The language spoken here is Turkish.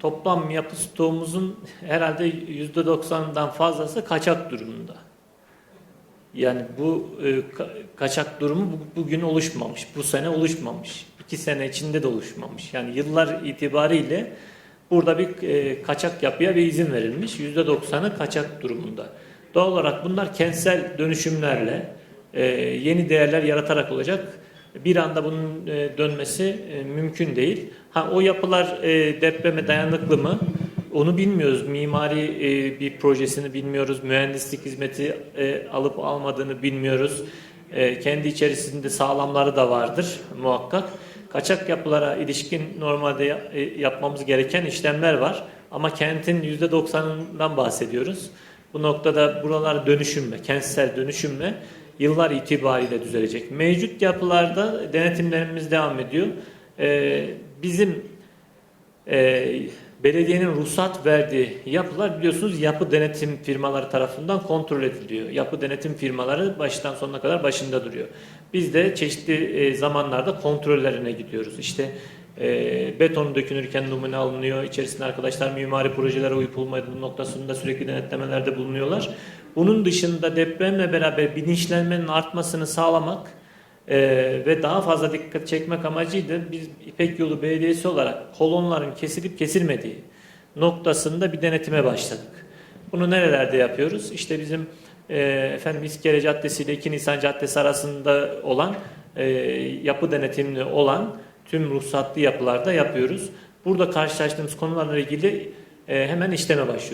toplam yapı stoğumuzun herhalde %90'dan fazlası kaçak durumunda. Yani bu e, ka- kaçak durumu bu- bugün oluşmamış, bu sene oluşmamış, iki sene içinde de oluşmamış. Yani yıllar itibariyle burada bir e, kaçak yapıya bir izin verilmiş, %90'ı kaçak durumunda. Doğal olarak bunlar kentsel dönüşümlerle e, yeni değerler yaratarak olacak. Bir anda bunun e, dönmesi e, mümkün değil. Ha o yapılar e, depreme dayanıklı mı? Onu bilmiyoruz. Mimari bir projesini bilmiyoruz. Mühendislik hizmeti alıp almadığını bilmiyoruz. Kendi içerisinde sağlamları da vardır muhakkak. Kaçak yapılara ilişkin normalde ya- yapmamız gereken işlemler var. Ama kentin %90'ından bahsediyoruz. Bu noktada buralar dönüşümle, kentsel dönüşümle yıllar itibariyle düzelecek. Mevcut yapılarda denetimlerimiz devam ediyor. E, bizim e, belediyenin ruhsat verdiği yapılar biliyorsunuz yapı denetim firmaları tarafından kontrol ediliyor. Yapı denetim firmaları baştan sonuna kadar başında duruyor. Biz de çeşitli e, zamanlarda kontrollerine gidiyoruz. İşte e, beton dökülürken numune alınıyor. İçerisinde arkadaşlar mimari projelere uyup olmadığı noktasında sürekli denetlemelerde bulunuyorlar. Bunun dışında depremle beraber bilinçlenmenin artmasını sağlamak ee, ve daha fazla dikkat çekmek amacıyla biz İpek Yolu Belediyesi olarak kolonların kesilip kesilmediği noktasında bir denetime başladık. Bunu nerelerde yapıyoruz? İşte bizim e, efendim İskele Caddesi ile 2 Nisan Caddesi arasında olan e, yapı denetimli olan tüm ruhsatlı yapılarda yapıyoruz. Burada karşılaştığımız konularla ilgili e, hemen işleme başlıyoruz.